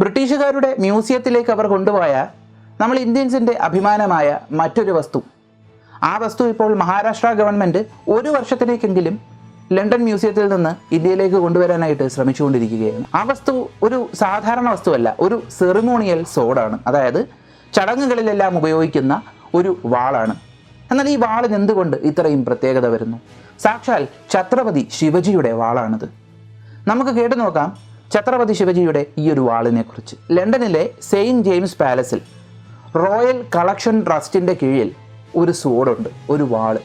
ബ്രിട്ടീഷുകാരുടെ മ്യൂസിയത്തിലേക്ക് അവർ കൊണ്ടുപോയ നമ്മൾ ഇന്ത്യൻസിന്റെ അഭിമാനമായ മറ്റൊരു വസ്തു. ആ വസ്തു ഇപ്പോൾ മഹാരാഷ്ട്ര ഗവൺമെന്റ് ഒരു വർഷത്തിലേക്കെങ്കിലും ലണ്ടൻ മ്യൂസിയത്തിൽ നിന്ന് ഇന്ത്യയിലേക്ക് കൊണ്ടുവരാനായിട്ട് ശ്രമിച്ചുകൊണ്ടിരിക്കുകയാണ്. ആ വസ്തു ഒരു സാധാരണ വസ്തുവല്ല ഒരു സെറിമോണിയൽ സോഡാണ്. അതായത് ചടങ്ങുകളിലെല്ലാം ഉപയോഗിക്കുന്ന ഒരു വാളാണ്. എന്നാൽ ഈ വാളിന് എന്തുകൊണ്ട് ഇത്രയും പ്രത്യേകത വരുന്നു? സാക്ഷാൽ ഛത്രപതി ശിവജിയുടെ വാളാണിത്. നമുക്ക് കേട്ടു നോക്കാം. ഛത്രപതി ശിവജിയുടെ ഈ ഒരു വാളിനെ കുറിച്ച് ലണ്ടനിലെ സെയിന്റ് ജെയിംസ് പാലസിൽ റോയൽ കളക്ഷൻ ട്രസ്റ്റിന്റെ കീഴിൽ ഒരു സോഡുണ്ട് ഒരു വാൾ.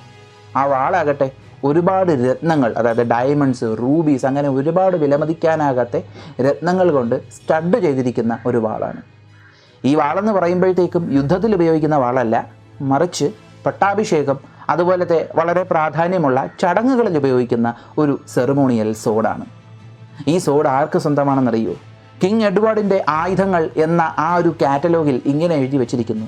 ആ വാളാകട്ടെ ഒരുപാട് രത്നങ്ങൾ അതായത് ഡയമണ്ട്സ് റൂബീസ് അങ്ങനെ ഒരുപാട് വിലമതിക്കാനാകാത്ത രത്നങ്ങൾ കൊണ്ട് സ്റ്റഡ് ചെയ്തിരിക്കുന്ന ഒരു വാളാണ്. ഈ വാളെന്ന് പറയുമ്പോഴത്തേക്കും യുദ്ധത്തിൽ ഉപയോഗിക്കുന്ന വാളല്ല മറിച്ച് പട്ടാഭിഷേകം അതുപോലത്തെ വളരെ പ്രാധാന്യമുള്ള ചടങ്ങുകളിൽ ഉപയോഗിക്കുന്ന ഒരു സെറിമോണിയൽ സോഡാണ്. ഈ സോഡ് ആർക്ക് സ്വന്തമാണെന്നറിയോ? കിങ് എഡ്വേർഡിന്റെ ആയുധങ്ങൾ എന്ന ആ ഒരു കാറ്റലോഗിൽ ഇങ്ങനെ എഴുതി വച്ചിരിക്കുന്നു.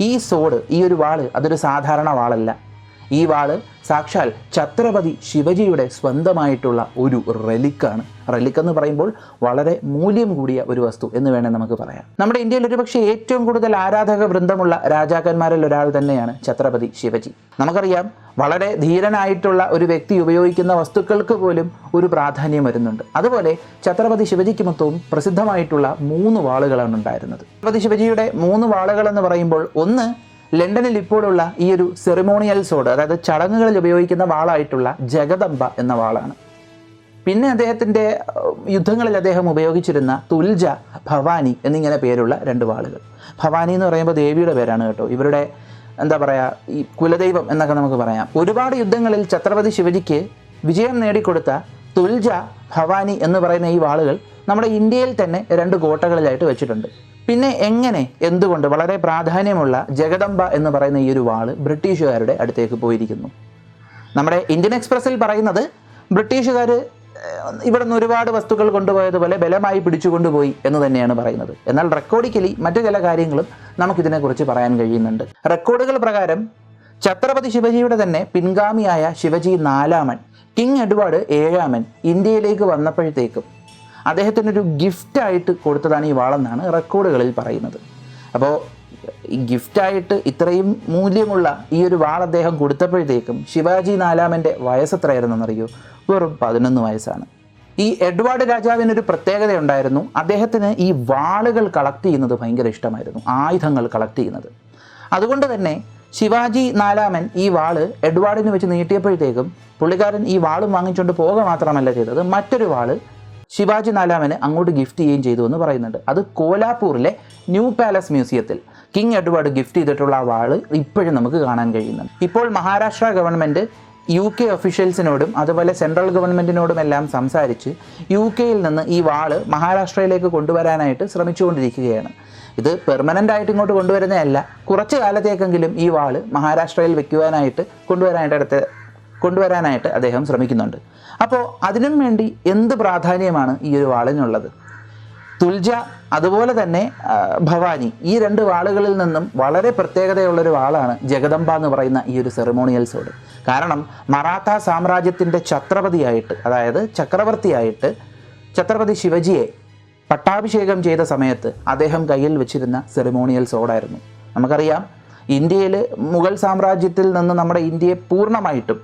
ഈ സോഡ് ഈ ഒരു വാൾ അതൊരു സാധാരണ വാളല്ല. ഈ വാൾ സാക്ഷാൽ ഛത്രപതി ശിവജിയുടെ സ്വന്തമായിട്ടുള്ള ഒരു റെലിക്കാണ്. റെലിക്കെന്ന് പറയുമ്പോൾ വളരെ മൂല്യം കൂടിയ ഒരു വസ്തു എന്ന് വേണേൽ നമുക്ക് പറയാം. നമ്മുടെ ഇന്ത്യയിൽ ഒരുപക്ഷെ ഏറ്റവും കൂടുതൽ ആരാധക വൃന്ദമുള്ള രാജാക്കന്മാരിൽ ഒരാൾ തന്നെയാണ് ഛത്രപതി ശിവജി. നമുക്കറിയാം വളരെ ധീരനായിട്ടുള്ള ഒരു വ്യക്തി ഉപയോഗിക്കുന്ന വസ്തുക്കൾക്ക് പോലും ഒരു പ്രാധാന്യം വരുന്നുണ്ട്. അതുപോലെ ഛത്രപതി ശിവജിക്ക് മൊത്തവും പ്രസിദ്ധമായിട്ടുള്ള മൂന്ന് വാളുകളാണ് ഉണ്ടായിരുന്നത്. ഛത്രപതി ശിവജിയുടെ മൂന്ന് വാളുകൾ എന്ന് പറയുമ്പോൾ ഒന്ന് ലണ്ടനിൽ ഇപ്പോഴുള്ള ഈ ഒരു സെറിമോണിയൽ സോഡ് അതായത് ചടങ്ങുകളിൽ ഉപയോഗിക്കുന്ന വാളായിട്ടുള്ള ജഗദമ്പ എന്ന വാളാണ്. പിന്നെ അദ്ദേഹത്തിന്റെ യുദ്ധങ്ങളിൽ അദ്ദേഹം ഉപയോഗിച്ചിരുന്ന തുൽജ ഭവാനി എന്നിങ്ങനെ പേരുള്ള രണ്ട് വാളുകൾ. ഭവാനി എന്ന് പറയുമ്പോൾ ദേവിയുടെ പേരാണ് കേട്ടോ. ഇവരുടെ എന്താ പറയുക ഈ കുലദൈവം എന്നൊക്കെ നമുക്ക് പറയാം. ഒരുപാട് യുദ്ധങ്ങളിൽ ഛത്രപതി ശിവജിക്ക് വിജയം നേടിക്കൊടുത്ത തുൽജ ഭവാനി എന്ന് പറയുന്ന ഈ വാളുകൾ നമ്മുടെ ഇന്ത്യയിൽ തന്നെ രണ്ട് കോട്ടകളിലായിട്ട് വെച്ചിട്ടുണ്ട്. പിന്നെ എങ്ങനെ എന്തുകൊണ്ട് വളരെ പ്രാധാന്യമുള്ള ജഗദംബ എന്ന് പറയുന്ന ഈ ഒരു വാൾ ബ്രിട്ടീഷുകാരുടെ അടുത്തേക്ക് പോയിരിക്കുന്നു? നമ്മുടെ ഇന്ത്യൻ എക്സ്പ്രസ്സിൽ പറയുന്നത് ബ്രിട്ടീഷുകാർ ഇവിടെ നിന്ന് ഒരുപാട് വസ്തുക്കൾ കൊണ്ടുപോയതുപോലെ ബലമായി പിടിച്ചുകൊണ്ടുപോയി എന്ന് തന്നെയാണ് പറയുന്നത്. എന്നാൽ റെക്കോർഡിക്കലി മറ്റു ചില കാര്യങ്ങളും നമുക്കിതിനെക്കുറിച്ച് പറയാൻ കഴിയുന്നുണ്ട്. റെക്കോർഡുകൾ പ്രകാരം ഛത്രപതി ശിവജിയുടെ തന്നെ പിൻഗാമിയായ ശിവജി നാലാമൻ കിങ് എഡ്വേർഡ് ഏഴാമൻ ഇന്ത്യയിലേക്ക് വന്നപ്പോഴത്തേക്കും അദ്ദേഹത്തിനൊരു ഗിഫ്റ്റായിട്ട് കൊടുത്തതാണ് ഈ വാളെന്നാണ് റെക്കോർഡുകളിൽ പറയുന്നത്. അപ്പോൾ ഈ ഗിഫ്റ്റായിട്ട് ഇത്രയും മൂല്യമുള്ള ഈ ഒരു വാൾ അദ്ദേഹം കൊടുത്തപ്പോഴത്തേക്കും ശിവാജി നാലാമന്റെ വയസ്സ് എത്രയായിരുന്നെന്നറിയോ? വെറും പതിനൊന്ന് വയസ്സാണ്. ഈ എഡ്വാർഡ് രാജാവിനൊരു പ്രത്യേകത ഉണ്ടായിരുന്നു. അദ്ദേഹത്തിന് ഈ വാളുകൾ കളക്ട് ചെയ്യുന്നത് ഭയങ്കര ഇഷ്ടമായിരുന്നു. ആയുധങ്ങൾ കളക്ട് ചെയ്യുന്നത്. അതുകൊണ്ട് തന്നെ ശിവാജി നാലാമൻ ഈ വാൾ എഡ്വാർഡിന് വെച്ച് നീട്ടിയപ്പോഴത്തേക്കും പുള്ളിക്കാരൻ ഈ വാളും വാങ്ങിച്ചുകൊണ്ട് പോവുക മാത്രമല്ല ചെയ്തത്. മറ്റൊരു വാൾ ശിവാജി നാലാമന് അങ്ങോട്ട് ഗിഫ്റ്റ് ചെയ്യുകയും ചെയ്തു എന്ന് പറയുന്നുണ്ട്. അത് കോലാപൂരിലെ ന്യൂ പാലസ് മ്യൂസിയത്തിൽ കിങ് എഡ്വേർഡ് ഗിഫ്റ്റ് ചെയ്തിട്ടുള്ള ആ വാൾ ഇപ്പോഴും നമുക്ക് കാണാൻ കഴിയുന്നുണ്ട്. ഇപ്പോൾ മഹാരാഷ്ട്ര ഗവൺമെന്റ് യു കെ ഒഫീഷ്യൽസിനോടും അതുപോലെ സെൻട്രൽ ഗവൺമെന്റിനോടും എല്ലാം സംസാരിച്ച് യു കെയിൽ നിന്ന് ഈ വാൾ മഹാരാഷ്ട്രയിലേക്ക് കൊണ്ടുവരാനായിട്ട് ശ്രമിച്ചുകൊണ്ടിരിക്കുകയാണ്. ഇത് പെർമനന്റ് ആയിട്ട് ഇങ്ങോട്ട് കൊണ്ടുവരുന്നതല്ല കുറച്ച് കാലത്തേക്കെങ്കിലും ഈ വാൾ മഹാരാഷ്ട്രയിൽ വെക്കുവാനായിട്ട് കൊണ്ടുവരാനായിട്ട് അടുത്ത് കൊണ്ടുവരാനായിട്ട് അദ്ദേഹം ശ്രമിക്കുന്നുണ്ട്. അപ്പോൾ അതിനും വേണ്ടി എന്ത് പ്രാധാന്യമാണ് ഈ ഒരു വാളിനുള്ളത്? തുൽജ അതുപോലെ തന്നെ ഭവാനി ഈ രണ്ട് വാളുകളിൽ നിന്നും വളരെ പ്രത്യേകതയുള്ളൊരു വാളാണ് ജഗദംബ എന്ന് പറയുന്ന ഈ ഒരു സെറിമോണിയൽ സോഡ് കാരണം മറാത്ത സാമ്രാജ്യത്തിന്റെ ഛത്രപതിയായിട്ട് അതായത് ചക്രവർത്തിയായിട്ട് ഛത്രപതി ശിവജിയെ പട്ടാഭിഷേകം ചെയ്ത സമയത്ത് അദ്ദേഹം കയ്യിൽ വെച്ചിരുന്ന സെറിമോണിയൽ സോഡായിരുന്നു നമുക്കറിയാം ഇന്ത്യയിൽ മുഗൾ സാമ്രാജ്യത്തിൽ നിന്ന് നമ്മുടെ ഇന്ത്യയെ പൂർണമായിട്ടും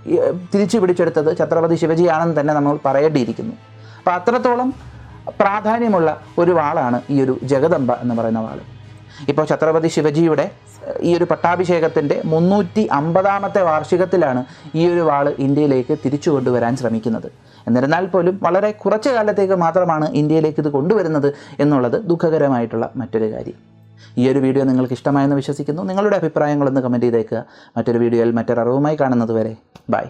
തിരിച്ചു പിടിച്ചെടുത്തത് ഛത്രപതി ശിവജിയാണെന്ന് തന്നെ നമ്മൾ പറയേണ്ടിയിരിക്കുന്നു. അപ്പോൾ അത്രത്തോളം പ്രാധാന്യമുള്ള ഒരു വാളാണ് ഈ ഒരു ജഗദംബ എന്ന് പറയുന്ന വാൾ. ഇപ്പോൾ ഛത്രപതി ശിവജിയുടെ ഈ ഒരു പട്ടാഭിഷേകത്തിന്റെ മുന്നൂറ്റി അമ്പതാമത്തെ വാർഷികത്തിലാണ് ഈ ഒരു വാൾ ഇന്ത്യയിലേക്ക് തിരിച്ചു കൊണ്ടുവരാൻ ശ്രമിക്കുന്നത്. എന്നിരുന്നാൽ പോലും വളരെ കുറച്ച് കാലത്തേക്ക് മാത്രമാണ് ഇന്ത്യയിലേക്ക് ഇത് കൊണ്ടുവരുന്നത് എന്നുള്ളത് ദുഃഖകരമായിട്ടുള്ള മറ്റൊരു കാര്യം. ഈ ഒരു വീഡിയോ നിങ്ങൾക്ക് ഇഷ്ടമായെന്ന് വിശ്വസിക്കുന്നു. നിങ്ങളുടെ അഭിപ്രായങ്ങളൊന്ന് കമന്റ് ചെയ്തേക്കുക. മറ്റൊരു വീഡിയോയിൽ മറ്റൊരു അറിവുമായി കാണുന്നത് വരെ ബൈ